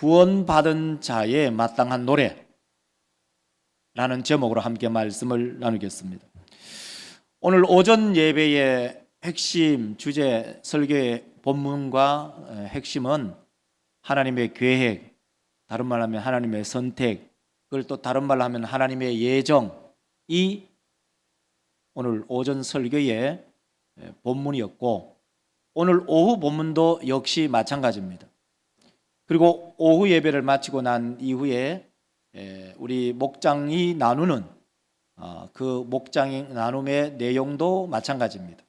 구원받은 자의 마땅한 노래 라는 제목으로 함께 말씀을 나누겠습니다. 오늘 오전 예배의 핵심 주제 설교의 본문과 에, 핵심은 하나님의 계획, 다른 말로 하면 하나님의 선택, 그걸 또 다른 말로 하면 하나님의 예정이 오늘 오전 설교의 에, 본문이었고 오늘 오후 본문도 역시 마찬가지입니다. 그리고 오후 예배를 마치고 난 이후에 에, 우리 목장이 나누는 어, 그 목장이 나눔의 내용도 마찬가지입니다.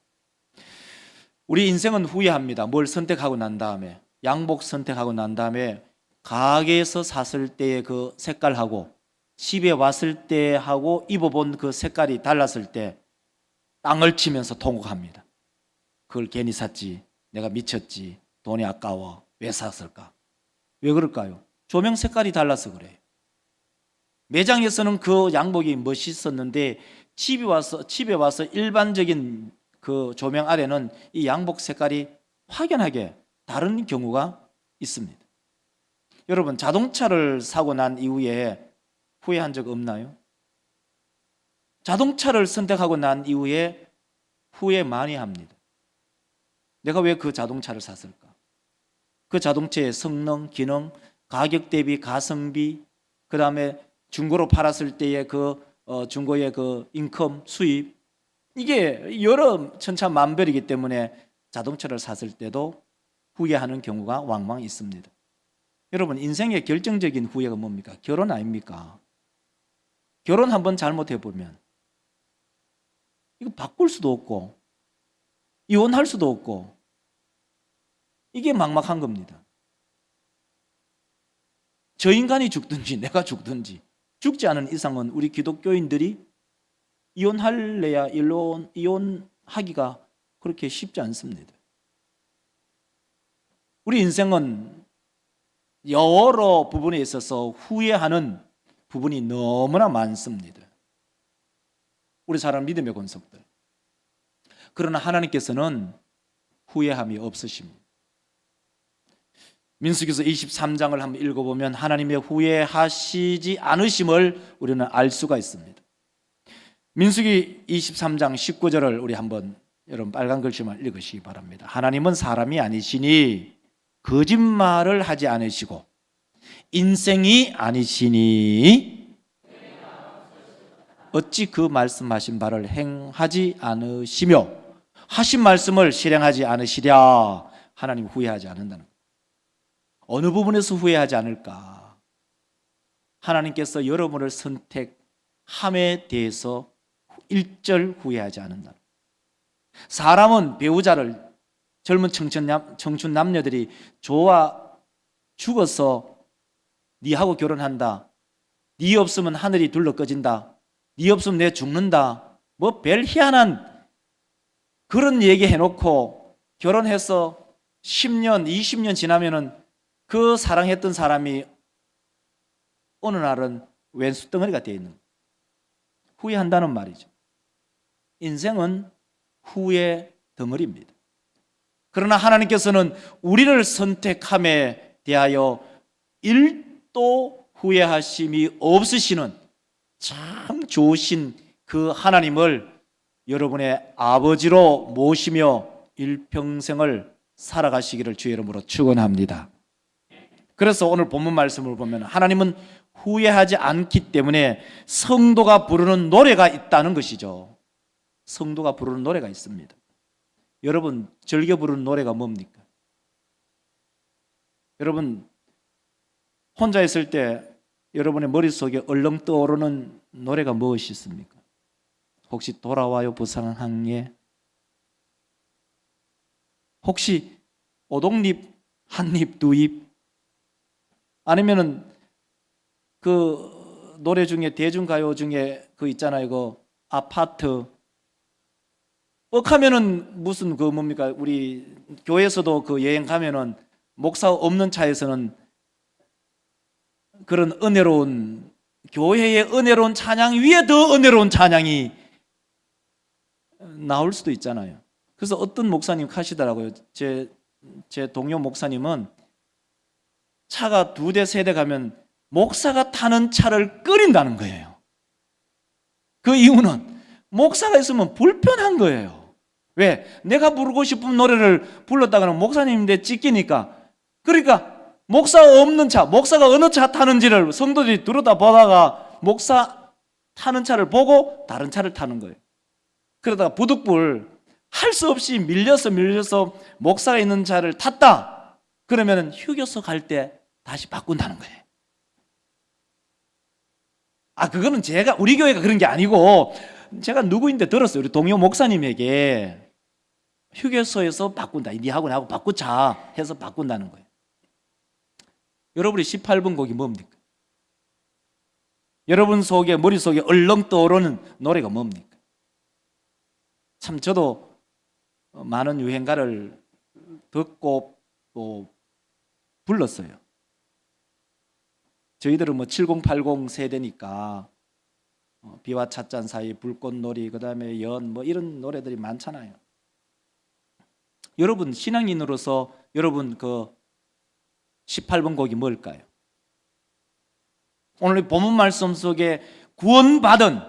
우리 인생은 후회합니다. 뭘 선택하고 난 다음에 양복 선택하고 난 다음에 가게에서 샀을 때의 그 색깔하고 집에 왔을 때 하고 입어본 그 색깔이 달랐을 때 땅을 치면서 통곡합니다. 그걸 괜히 샀지. 내가 미쳤지. 돈이 아까워. 왜 샀을까? 왜 그럴까요? 조명 색깔이 달라서 그래요. 매장에서는 그 양복이 멋있었는데 집에 와서 집에 와서 일반적인 그 조명 아래는 이 양복 색깔이 확연하게 다른 경우가 있습니다. 여러분 자동차를 사고 난 이후에 후회한 적 없나요? 자동차를 선택하고 난 이후에 후회 많이 합니다. 내가 왜 그 자동차를 샀을까? 그 자동차의 성능, 기능, 가격 대비 가성비, 그 다음에 중고로 팔았을 때의 그 어, 중고의 그 인컴 수입 이게 여러 천차만별이기 때문에 자동차를 샀을 때도 후회하는 경우가 왕왕 있습니다. 여러분 인생의 결정적인 후회가 뭡니까? 결혼 아닙니까? 결혼 한번 잘못해 보면 이거 바꿀 수도 없고 이혼할 수도 없고 이게 막막한 겁니다. 저 인간이 죽든지 내가 죽든지 죽지 않은 이상은 우리 기독교인들이 이혼할래야 일론 이혼하기가 그렇게 쉽지 않습니다. 우리 인생은 여러 부분에 있어서 후회하는 부분이 너무나 많습니다. 우리 사람 믿음의 권속들. 그러나 하나님께서는 후회함이 없으십니다. 민수기서 23장을 한번 읽어보면 하나님의 후회하시지 않으심을 우리는 알 수가 있습니다. 민수기 23장 19절을 우리 한번 여러분 빨간 글씨만 읽으시기 바랍니다. 하나님은 사람이 아니시니 거짓말을 하지 않으시고 인생이 아니시니 어찌 그 말씀하신 바를 행하지 않으시며 하신 말씀을 실행하지 않으시랴 하나님 후회하지 않는다는 것. 어느 부분에서 후회하지 않을까? 하나님께서 여러분을 선택함에 대해서 일절 후회하지 않는다. 사람은 배우자를 젊은 청춘, 남, 청춘 남녀들이 좋아 죽어서 니하고 결혼한다. 니 없으면 하늘이 둘러 꺼진다. 니 없으면 내 죽는다. 뭐 별 희한한 그런 얘기 해놓고 결혼해서 10년, 20년 지나면은 그 사랑했던 사람이 어느 날은 왼수 덩어리가 되어 있는. 후회한다는 말이죠. 인생은 후회 덩어리입니다. 그러나 하나님께서는 우리를 선택함에 대하여 일도 후회하심이 없으시는 참 좋으신 그 하나님을 여러분의 아버지로 모시며 일평생을 살아가시기를 주의 이름으로 축원합니다. 그래서 오늘 본문 말씀을 보면 하나님은 후회하지 않기 때문에 성도가 부르는 노래가 있다는 것이죠. 성도가 부르는 노래가 있습니다. 여러분 즐겨 부르는 노래가 뭡니까? 여러분 혼자 있을 때 여러분의 머릿속에 얼렁 떠오르는 노래가 무엇이 있습니까? 혹시 돌아와요 부산항에 혹시 오동잎 한잎 두잎 아니면은 그 노래 중에 대중가요 중에 그 있잖아요 그 아파트 뻑하면은 무슨 그 뭡니까 우리 교회에서도 그 여행 가면은 목사 없는 차에서는 그런 은혜로운 교회의 은혜로운 찬양 위에 더 은혜로운 찬양이 나올 수도 있잖아요. 그래서 어떤 목사님 하시더라고요. 제, 제 동료 목사님은 차가 두 대, 세 대 가면 목사가 타는 차를 끓인다는 거예요. 그 이유는 목사가 있으면 불편한 거예요. 왜? 내가 부르고 싶은 노래를 불렀다가는 목사님인데 찢기니까. 그러니까 목사 없는 차, 목사가 어느 차 타는지를 성도들이 들여다 보다가 목사 타는 차를 보고 다른 차를 타는 거예요. 그러다가 부득불 할 수 없이 밀려서 밀려서 목사가 있는 차를 탔다. 그러면 휴게소 갈 때 다시 바꾼다는 거예요. 아, 그거는 제가, 우리 교회가 그런 게 아니고, 제가 누구인데 들었어요. 우리 동료 목사님에게 휴게소에서 바꾼다. 니하고 나하고 바꾸자 해서 바꾼다는 거예요. 여러분이 18번 곡이 뭡니까? 여러분 속에, 머릿속에 얼렁 떠오르는 노래가 뭡니까? 참, 저도 많은 유행가를 듣고 또 불렀어요. 저희들은 뭐 7080 세대니까 어, 비와 찻잔 사이 불꽃놀이 그다음에 연 뭐 이런 노래들이 많잖아요. 여러분 신앙인으로서 여러분 그 18번 곡이 뭘까요? 오늘 이 본문 말씀 속에 구원받은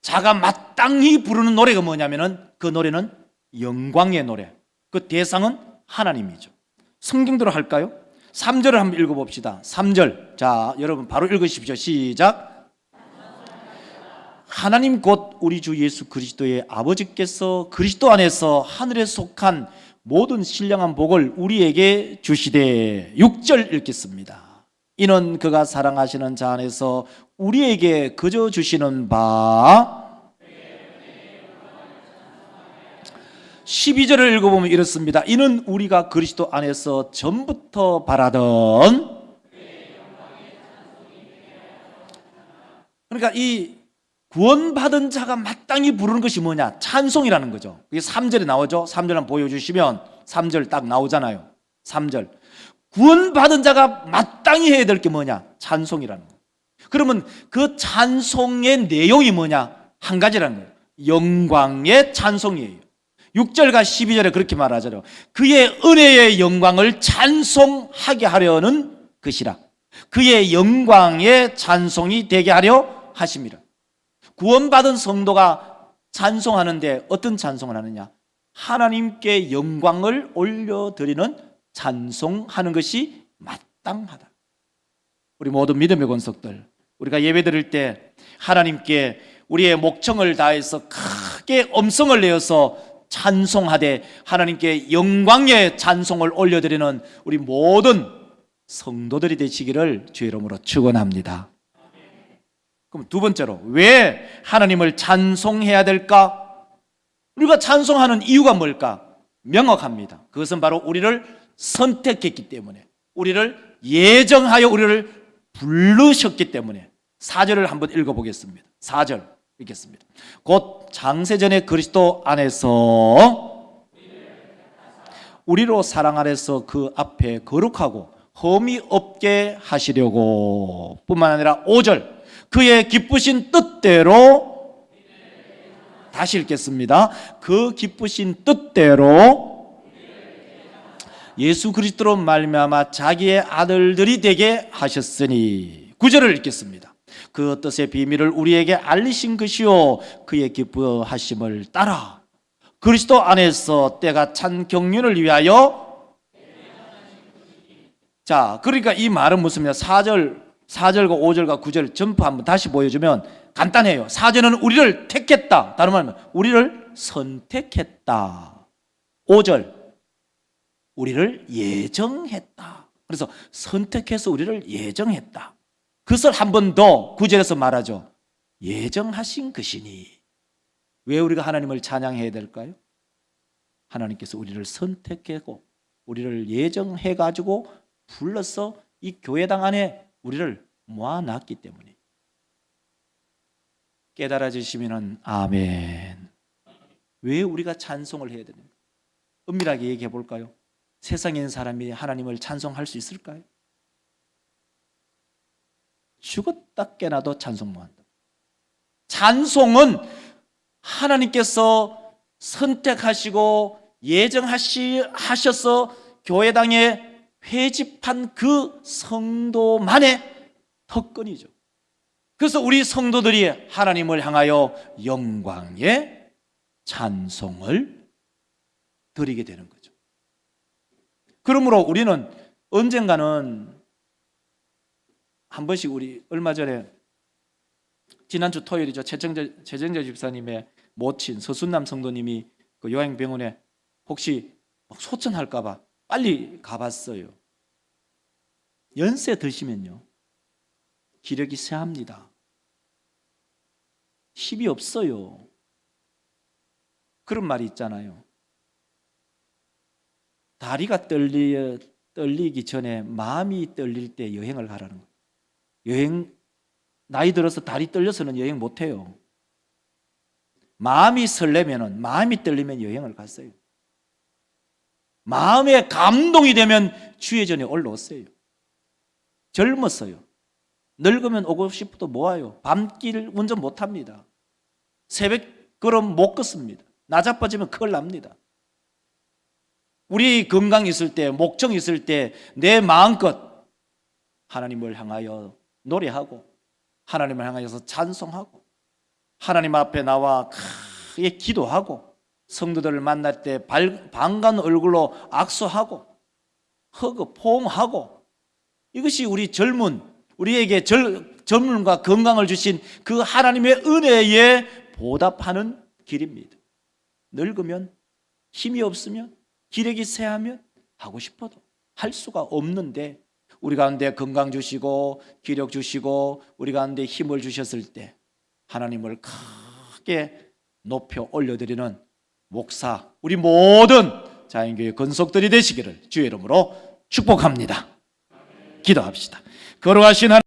자가 마땅히 부르는 노래가 뭐냐면은 그 노래는 영광의 노래. 그 대상은 하나님이죠. 성경대로 할까요? 3절을 한번 읽어 봅시다. 3절. 자, 여러분 바로 읽으십시오. 시작. 하나님 곧 우리 주 예수 그리스도의 아버지께서 그리스도 안에서 하늘에 속한 모든 신령한 복을 우리에게 주시되 6절 읽겠습니다. 이는 그가 사랑하시는 자 안에서 우리에게 그저 주시는 바 12절을 읽어보면 이렇습니다. 이는 우리가 그리스도 안에서 전부터 바라던 그러니까 이 구원받은 자가 마땅히 부르는 것이 뭐냐? 찬송이라는 거죠. 그게 3절에 나오죠. 3절 한번 보여주시면 3절 딱 나오잖아요. 3절. 구원받은 자가 마땅히 해야 될 게 뭐냐? 찬송이라는 거예요. 그러면 그 찬송의 내용이 뭐냐? 한 가지라는 거예요. 영광의 찬송이에요. 6절과 12절에 그렇게 말하잖아요. 그의 은혜의 영광을 찬송하게 하려는 것이라. 그의 영광의 찬송이 되게 하려 하십니다. 구원받은 성도가 찬송하는데 어떤 찬송을 하느냐? 하나님께 영광을 올려드리는 찬송하는 것이 마땅하다. 우리 모든 믿음의 권속들, 우리가 예배 드릴 때 하나님께 우리의 목청을 다해서 크게 음성을 내어서 찬송하되 하나님께 영광의 찬송을 올려드리는 우리 모든 성도들이 되시기를 주의 이름으로 축원합니다. 그럼 두 번째로 왜 하나님을 찬송해야 될까? 우리가 찬송하는 이유가 뭘까? 명확합니다. 그것은 바로 우리를 선택했기 때문에 우리를 예정하여 우리를 부르셨기 때문에 4절을 한번 읽어보겠습니다. 4절 읽겠습니다. 곧 장세전에 그리스도 안에서 우리로 사랑 안에서 그 앞에 거룩하고 험이 없게 하시려고 뿐만 아니라 5절 그의 기쁘신 뜻대로 다시 읽겠습니다. 그 기쁘신 뜻대로 예수 그리스도로 말미암아 자기의 아들들이 되게 하셨으니 구절을 읽겠습니다. 그 뜻의 비밀을 우리에게 알리신 것이요 그의 기뻐하심을 따라 그리스도 안에서 때가 찬 경륜을 위하여 자, 그러니까 이 말은 무슨냐? 4절, 4절과 5절과 9절 전부 한번 다시 보여주면 간단해요. 4절은 우리를 택했다. 다른 말하면 우리를 선택했다. 5절, 우리를 예정했다. 그래서 선택해서 우리를 예정했다. 그것을 한 번 더 구절에서 말하죠. 예정하신 것이니. 왜 우리가 하나님을 찬양해야 될까요? 하나님께서 우리를 선택하고 우리를 예정해 가지고 불러서 이 교회당 안에 우리를 모아놨기 때문에 깨달아지시면은 아멘. 왜 우리가 찬송을 해야 되는가? 은밀하게 얘기해 볼까요? 세상에 있는 사람이 하나님을 찬송할 수 있을까요? 죽었다 깨나도 찬송 못한다. 찬송은 하나님께서 선택하시고 예정하시 하셔서 교회당에 회집한 그 성도만의 특권이죠. 그래서 우리 성도들이 하나님을 향하여 영광의 찬송을 드리게 되는 거죠. 그러므로 우리는 언젠가는 한 번씩 우리 얼마 전에 지난주 토요일이죠. 최정재, 최정재 집사님의 모친 서순남 성도님이 그 요양병원에 혹시 막 소천할까봐 빨리 가봤어요. 연세 드시면요. 기력이 쇠합니다. 힘이 없어요. 그런 말이 있잖아요. 다리가 떨리, 떨리기 전에 마음이 떨릴 때 여행을 가라는 거예요. 여행, 나이 들어서 다리 떨려서는 여행 못 해요. 마음이 설레면은, 마음이 떨리면 여행을 갔어요. 마음에 감동이 되면 주의 전에 올라오세요. 젊었어요. 늙으면 오고 싶어도 모아요. 밤길 운전 못 합니다. 새벽 걸음 못 걷습니다. 나자빠지면 큰일 납니다. 우리 건강 있을 때, 목청 있을 때 내 마음껏 하나님을 향하여 노래하고 하나님을 향하여서 찬송하고 하나님 앞에 나와 크게 기도하고 성도들을 만날 때 발- 반가운 얼굴로 악수하고 허그 포옹하고 이것이 우리 젊은 우리에게 절, 젊음과 건강을 주신 그 하나님의 은혜에 보답하는 길입니다. 늙으면 힘이 없으면 기력이 쇠하면 하고 싶어도 할 수가 없는데 우리 가운데 건강 주시고 기력 주시고 우리 가운데 힘을 주셨을 때 하나님을 크게 높여 올려드리는 목사 우리 모든 자연교회 건속들이 되시기를 주의 이름으로 축복합니다. 기도합시다. 거룩하신 하나님